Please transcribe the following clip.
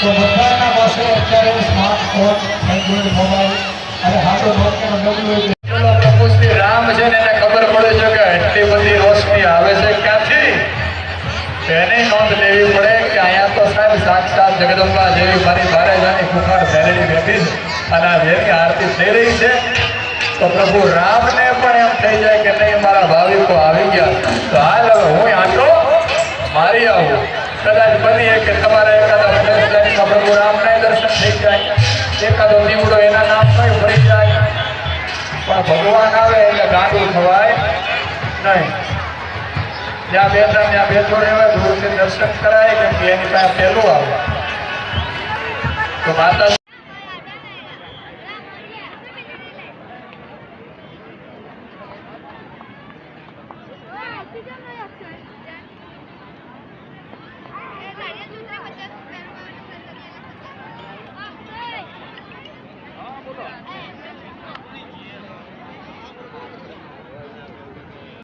તો બધાના પાસે અત્યારે સ્માર્ટફોન એન્ડ્રોઈડ મોબાઈલ અને હાથો નોકીનો ડબલું હોય ચલો પ્રભુ રામ છે ને એને ખબર પડે છે કે એટલી બધી રોશની આવે છે ક્યાંથી? તેની નોંધ લેવી પડે કે અહીંયા તો સાહેબ સાક્ષાત જગદંબા જેવી મારી ભારે જાની કુખાર ભેરેલી બેઠી અને આ જેની આરતી થઈ રહી છે. તો પ્રભુ રામને પણ એમ થઈ જાય કે નહીં, મારા ભાવિકો આવી ગયા. તો હાલ હવે હું આટલો મારી આવું. કદાચ બની કે દર્શન થઈ જાય. એકાદો નીવડો એના નામ કઈ મળી જાય. પણ ભગવાન આવે એટલે ગાંડું થવાય નહીં. જ્યાં બેઠા ત્યાં બેઠો રહેવાય ગુરુથી દર્શન કરાય, કેમ કે એની પાસે પહેલું આવે તો માતા